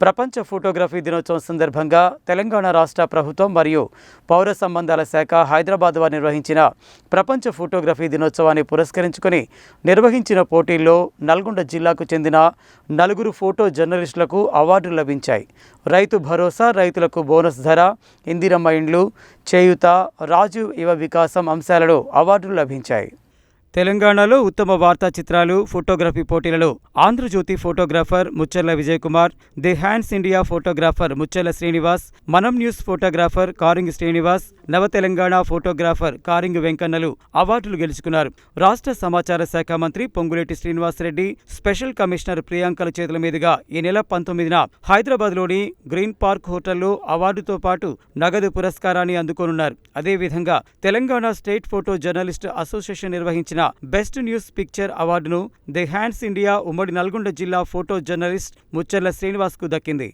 ప్రపంచ ఫోటోగ్రఫీ దినోత్సవం సందర్భంగా తెలంగాణ రాష్ట్ర ప్రభుత్వం మరియు పౌర సంబంధాల శాఖ హైదరాబాద్ వారు నిర్వహించిన ప్రపంచ ఫోటోగ్రఫీ దినోత్సవాన్ని పురస్కరించుకొని నిర్వహించిన పోటీల్లో నల్గొండ జిల్లాకు చెందిన నలుగురు ఫోటో జర్నలిస్టులకు అవార్డులు లభించాయి. రైతు భరోసా రైతులకు బోనస్ ధర ఇందిరమ్మ ఇండ్లు చేయుత రాజు యువ వికాసం అంశాలలో అవార్డులు లభించాయి. తెలంగాణలో ఉత్తమ వార్తా చిత్రాలు ఫోటోగ్రఫీ పోటీలలో Andhra Jyothi photographer Mucharla Vijay Kumar the Hans India photographer Mucharla Srinivas Manam news photographer Corning Srinivas నవ తెలంగాణ ఫోటోగ్రాఫర్ కారింగ్ వెంకన్నలు అవార్డులు గెలుచుకున్నారు. రాష్ట్ర సమాచార శాఖ మంత్రి పొంగులేటి శ్రీనివాసరెడ్డి స్పెషల్ కమిషనర్ ప్రియాంకల చేతుల మీదుగా ఈ నెల పంతొమ్మిదిన హైదరాబాద్లోని గ్రీన్ పార్క్ హోటల్లో అవార్డుతో పాటు నగదు పురస్కారాన్ని అందుకోనున్నారు. అదేవిధంగా Telangana state photo journalist association నిర్వహించిన బెస్ట్ న్యూస్ పిక్చర్ అవార్డును ది హ్యాండ్స్ ఇండియా ఉమ్మడి నల్గొండ జిల్లా ఫోటో జర్నలిస్ట్ ముచ్చర్ల శ్రీనివాస్కు దక్కింది.